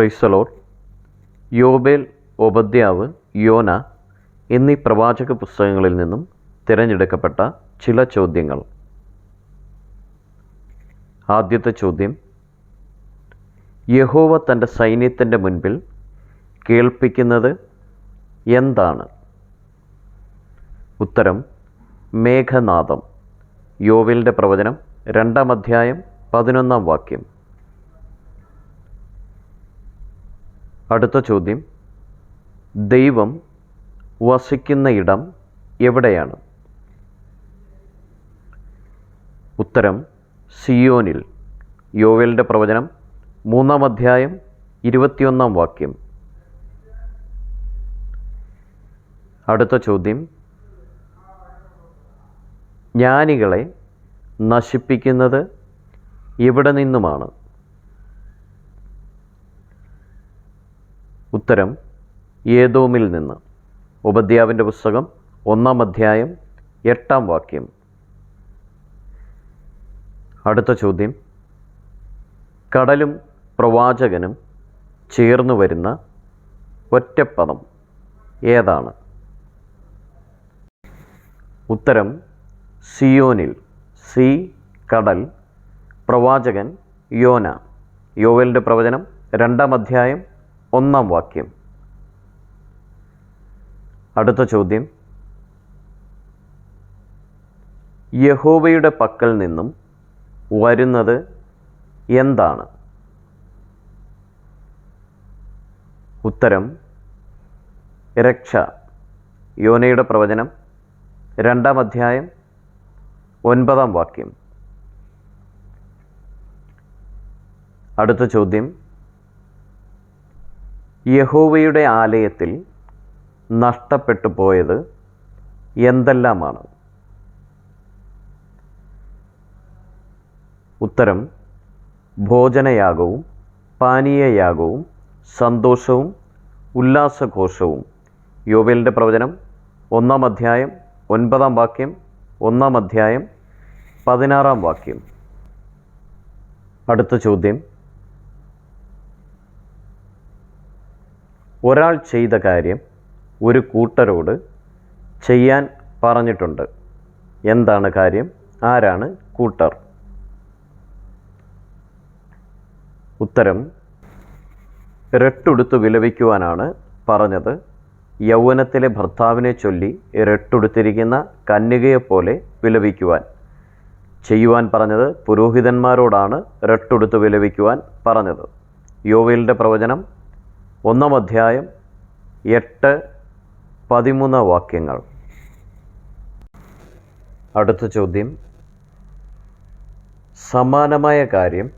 പ്രൈസലോർ യോബേൽ Obadiah യോന എന്നീ പ്രവാചക പുസ്തകങ്ങളിൽ നിന്നും തിരഞ്ഞെടുക്കപ്പെട്ട ചില ചോദ്യങ്ങൾ. ആദ്യത്തെ ചോദ്യം യഹോവ തന്റെ സൈന്യത്തിന്റെ മുൻപിൽ കേൾപ്പിക്കുന്നത് എന്താണ്? ഉത്തരം മേഘനാദം. യോവിലിന്റെ പ്രവചനം രണ്ടാം അധ്യായം പതിനൊന്നാം വാക്യം. അടുത്ത ചോദ്യം. ദൈവം വസിക്കുന്ന ഇടം എവിടെയാണ്? ഉത്തരം സിയോനിൽ. യോവേലിന്റെ പ്രവചനം മൂന്നാം അധ്യായം ഇരുപത്തിയൊന്നാം വാക്യം. അടുത്ത ചോദ്യം. ജ്ഞാനികളെ നശിപ്പിക്കുന്നത് ഇവിടെ നിന്നുമാണ്? ഉത്തരം ഏതോമിൽ നിന്ന്. ഉപദ്യാവിന്റെ പുസ്തകം ഒന്നാം അധ്യായം എട്ടാം വാക്യം. അടുത്ത ചോദ്യം. കടലും പ്രവാചകനും ചേർന്നു വരുന്ന ഒറ്റപ്പദം ഏതാണ്? ഉത്തരം സിയോനിൽ. സി കടൽ. പ്രവാചകൻ യോന. യോവലിന്റെ പ്രവചനം രണ്ടാം അധ്യായം ഒന്നാം വാക്യം. അടുത്ത ചോദ്യം. യഹോവയുടെ പക്കൽ നിന്നും വരുന്നത് എന്താണ്? ഉത്തരം രക്ഷ. യോനയുടെ പ്രവചനം രണ്ടാം അധ്യായം ഒൻപതാം വാക്യം. അടുത്ത ചോദ്യം. യഹോവയുടെ ആലയത്തിൽ നഷ്ടപ്പെട്ടു പോയത് എന്തെല്ലാമാണ്? ഉത്തരം ഭോജനയാഗവും പാനീയയാഗവും സന്തോഷവും ഉല്ലാസഘോഷവും. യോവേലിന്റെ പ്രവചനം ഒന്നാം അധ്യായം ഒൻപതാം വാക്യം ഒന്നാം അധ്യായം പതിനാറാം വാക്യം. അടുത്ത ചോദ്യം ഒരാൾ ചെയ്ത കാര്യം ഒരു കൂട്ടരോട് ചെയ്യാൻ പറഞ്ഞിട്ടുണ്ട്. എന്താണ് കാര്യം? ആരാണ് കൂട്ടർ? ഉത്തരം രട്ടുടുത്ത് വിലപിക്കുവാനാണ് പറഞ്ഞത്. യൗവനത്തിലെ ഭർത്താവിനെ ചൊല്ലി രട്ടുടുത്തിരിക്കുന്ന കന്യകയെപ്പോലെ വിലപിക്കുവാൻ. ചെയ്യുവാൻ പറഞ്ഞത് പുരോഹിതന്മാരോടാണ് രട്ടുടുത്ത് വിലപിക്കുവാൻ പറഞ്ഞത്. യോവേലിന്റെ പ്രവചനം ഒന്നാം അധ്യായം എട്ട് പതിമൂന്ന് വാക്യങ്ങൾ. അടുത്ത ചോദ്യം. സമാനമായ കാര്യം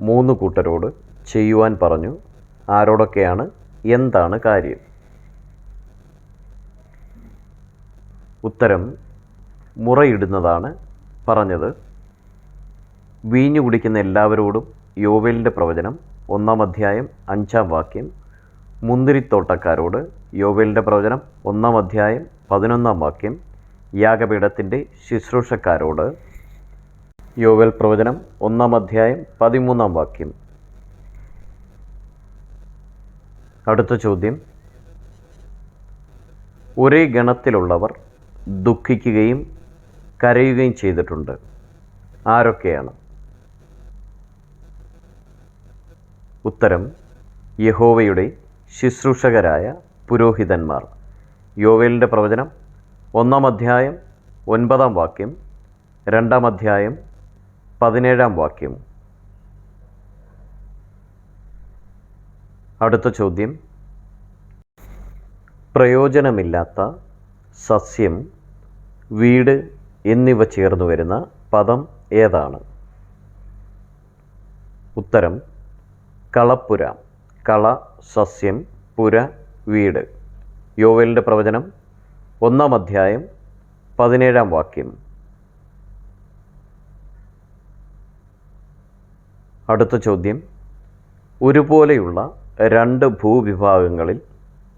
മൂന്ന് കൂട്ടരോട് ചെയ്യുവാൻ പറഞ്ഞു. ആരോടൊക്കെയാണ് എന്താണ് കാര്യം? ഉത്തരം മുറയിടുന്നതാണ് പറഞ്ഞത്. വീഞ്ഞു കുടിക്കുന്ന എല്ലാവരോടും യോവേലിന്റെ പ്രവചനം ഒന്നാം അധ്യായം അഞ്ചാം വാക്യം മുന്തിരിത്തോട്ടക്കാരോട് യോവേലിന്റെ പ്രവചനം ഒന്നാം അധ്യായം പതിനൊന്നാം വാക്യം യാഗപീഠത്തിന്റെ ശുശ്രൂഷക്കാരോട് യോവേൽ പ്രവചനം ഒന്നാം അധ്യായം പതിമൂന്നാം വാക്യം. അടുത്ത ചോദ്യം. ഒരേ ഗണത്തിലുള്ളവർ ദുഃഖിക്കുകയും കരയുകയും ചെയ്തിട്ടുണ്ട്. ആരൊക്കെയാണ്? ഉത്തരം യഹോവയുടെ ശുശ്രൂഷകരായ പുരോഹിതന്മാർ. യോവേലിന്റെ പ്രവചനം ഒന്നാം അധ്യായം ഒൻപതാം വാക്യം രണ്ടാം അധ്യായം പതിനേഴാം വാക്യം. അടുത്ത ചോദ്യം. പ്രയോജനമില്ലാത്ത സസ്യം വീട് എന്നിവ ചേർന്നു വരുന്ന പദം ഏതാണ്? ഉത്തരം കളപ്പുര. കള സസ്യം പുര വീട്. യോവലിന്റെ പ്രവചനം ഒന്നാം അധ്യായം പതിനേഴാം വാക്യം. അടുത്ത ചോദ്യം. ഒരുപോലെയുള്ള രണ്ട് ഭൂവിഭാഗങ്ങളിൽ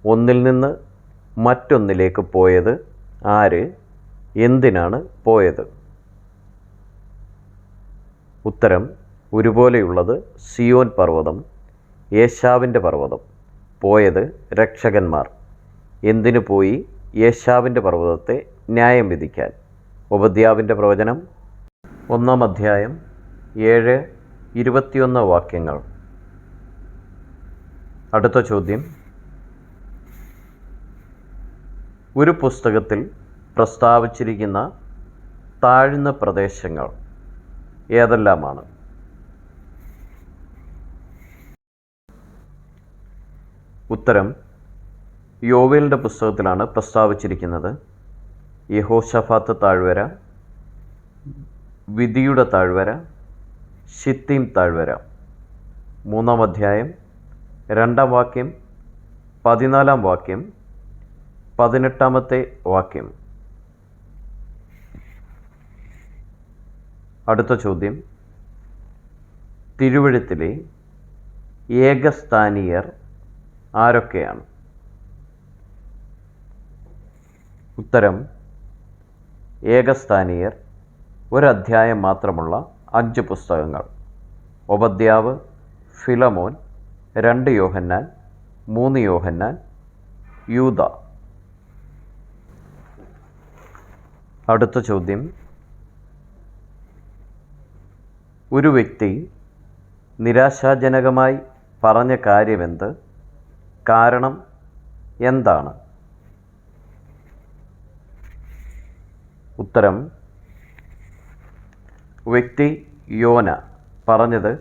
ഒന്നിൽ നിന്ന് മറ്റൊന്നിലേക്ക് പോയത് ആര്? എന്തിനാണ് പോയത്? ഉത്തരം ഒരുപോലെയുള്ളത് സിയോൻ പർവതം യേശാവിന്റെ പർവതം. പോയത് രക്ഷകന്മാർ. എന്തിനു പോയി യേശാവിന്റെ പർവതത്തെ ന്യായം വിധിക്കാൻ? ഉപദ്യാവിന്റെ പ്രവചനം ഒന്നാം അധ്യായം ഏഴ് ഇരുപത്തിയൊന്ന് വാക്യങ്ങൾ. അടുത്ത ചോദ്യം. ഒരു പുസ്തകത്തിൽ പ്രസ്താവിച്ചിരിക്കുന്ന താഴ്ന്ന പ്രദേശങ്ങൾ ഏതെല്ലാമാണ്? ഉത്തരം യോവേലിന്റെ പുസ്തകത്തിലാണ് പ്രസ്താവിച്ചിരിക്കുന്നത്. യഹോഷഫാത്ത് താഴ്വര വിധിയുടെ താഴ്വര ഷിത്തീം താഴ്വര. മൂന്നാം അധ്യായം രണ്ടാം വാക്യം പതിനാലാം വാക്യം പതിനെട്ടാമത്തെ വാക്യം. അടുത്ത ചോദ്യം. തിരുവഴുത്തിലെ ഏകസ്ഥാനീയർ ആരൊക്കെയാണ്? ഉത്തരം ഏകസ്ഥാനീയർ. ഒരധ്യായം മാത്രമുള്ള അഞ്ച് പുസ്തകങ്ങൾ. ഒബദ്യാവ് ഫിലമോൻ രണ്ട് യോഹന്നാൻ മൂന്ന് യോഹന്നാൻ യൂത അടുത്ത ചോദ്യം. ഒരു വ്യക്തി നിരാശാജനകമായി പറഞ്ഞ കാര്യമെന്ത്? കാരണം എന്താണ്? ഉത്തരം വ്യക്തി യോന പറഞ്ഞത്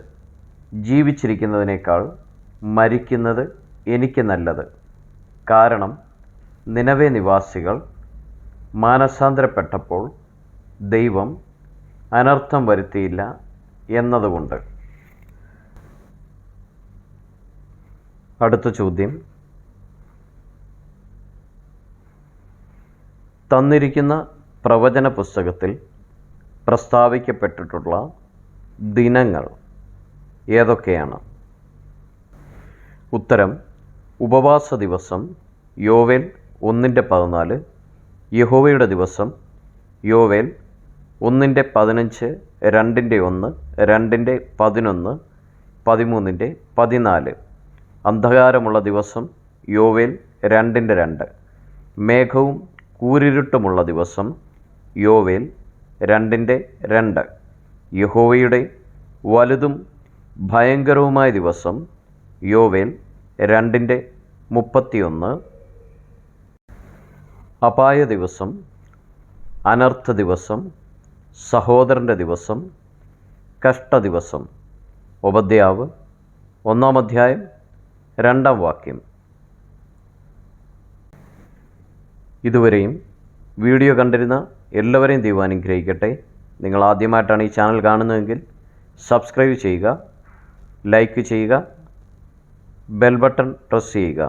ജീവിച്ചിരിക്കുന്നതിനേക്കാൾ മരിക്കുന്നത് എനിക്ക് നല്ലത്. കാരണം നിലവേ നിവാസികൾ മാനസാന്തരപ്പെട്ടപ്പോൾ ദൈവം അനർത്ഥം വരുത്തിയില്ല എന്നതുകൊണ്ട്. അടുത്ത ചോദ്യം. തന്നിരിക്കുന്ന പ്രവചന പുസ്തകത്തിൽ പ്രസ്താവിക്കപ്പെട്ടിട്ടുള്ള ദിനങ്ങൾ ഏതൊക്കെയാണ്? ഉത്തരം ഉപവാസ ദിവസം യോവേൽ ഒന്നിന്റെ പതിനാല് യഹോവയുടെ ദിവസം യോവേൽ ഒന്നിന്റെ പതിനഞ്ച് രണ്ടിന്റെ ഒന്ന് രണ്ടിന്റെ പതിനൊന്ന് പതിമൂന്നിന്റെ പതിനാല്. അന്ധകാരമുള്ള ദിവസം യോവേൽ രണ്ടിന്റെ രണ്ട്. മേഘവും കൂരിരുട്ടുമുള്ള ദിവസം യോവേൽ രണ്ടിന്റെ രണ്ട്. യഹോവയുടെ വലുതും ഭയങ്കരവുമായ ദിവസം യോവേൽ രണ്ടിന്റെ മുപ്പത്തിയൊന്ന്. അപായ ദിവസം അനർത്ഥ ദിവസം സഹോദരന്റെ ദിവസം കഷ്ടദിവസം ഉപദ്യാവ് ഒന്നാം അധ്യായം രണ്ടാം വാക്യം. ഇതുവരെയും വീഡിയോ കണ്ടിരുന്ന എല്ലാവരെയും ദൈവം അനുഗ്രഹിക്കട്ടെ. നിങ്ങൾ ആദ്യമായിട്ടാണ് ഈ ചാനൽ കാണുന്നതെങ്കിൽ സബ്സ്ക്രൈബ് ചെയ്യുക ലൈക്ക് ചെയ്യുക ബെൽ ബട്ടൺ പ്രസ് ചെയ്യുക.